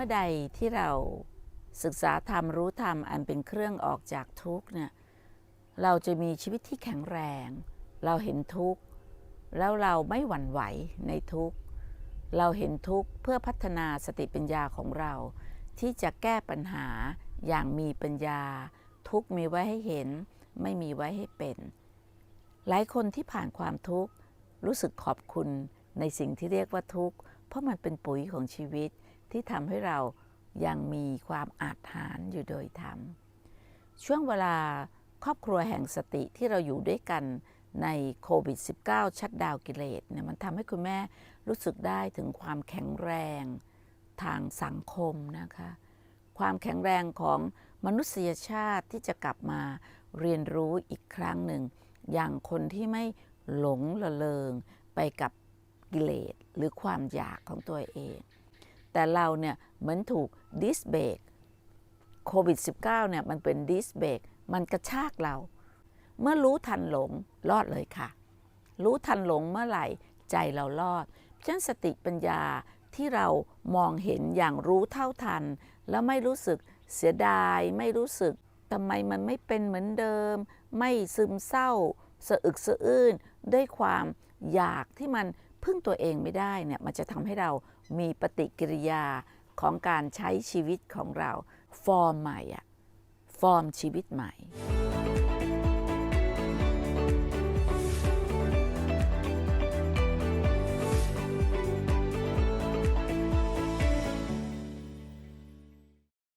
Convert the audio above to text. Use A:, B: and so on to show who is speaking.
A: มื่อใดที่เราศึกษาธรรมรู้ธรรมอันเป็นเครื่องออกจากทุกเนี่ยเราจะมีชีวิตที่แข็งแรง เราเห็นทุกข์ แล้วเราไม่หวั่นไหวในทุกข์ เราเห็นทุกข์เพื่อพัฒนาสติปัญญาของเรา ที่จะแก้ปัญหาอย่างมีปัญญา ทุกข์มีไว้ให้เห็น ไม่มีไว้ให้เป็น หลายคนที่ผ่านความทุกข์รู้สึกขอบคุณในสิ่งที่เรียกว่าทุกข์ เพราะมันเป็นปุ๋ยของชีวิต ที่ทำให้เรายังมีความอาจหารอยู่โดยธรรม ช่วงเวลาครอบครัวแห่งสติที่เราอยู่ด้วยกันในโควิด -19 ชัดดาวกิเลสเนี่ยมันทำให้คุณแม่รู้สึกได้ถึงความแข็งแรงทางสังคมนะคะ ความแข็งแรงของมนุษยชาติที่จะกลับมาเรียนรู้อีกครั้งหนึ่ง อย่างคนที่ไม่หลงละเลงไปกับกิเลสหรือความอยากของตัวเอง แต่เราเนี่ยเหมือนถูกดิสเบกโควิด -19 เนี่ยมันเป็นดิสเบกมันกระชากเรา เมื่อรู้ทันหลงรอดเลยค่ะ รู้ทันหลงเมื่อไหร่ใจเรารอดฉะนั้นสติปัญญาที่เรามองเห็นอย่างรู้เท่าทัน แล้วไม่รู้สึกเสียดาย ไม่รู้สึกทำไมมันไม่เป็นเหมือนเดิม ไม่ซึมเศร้าสะอึกสะอื้นด้วยความอยากที่มัน พึ่งตัวเองไม่ได้เนี่ยมันจะทำให้เรามีปฏิกิริยาของการใช้ชีวิตของเรา ฟอร์มใหม่อะฟอร์มชีวิตใหม่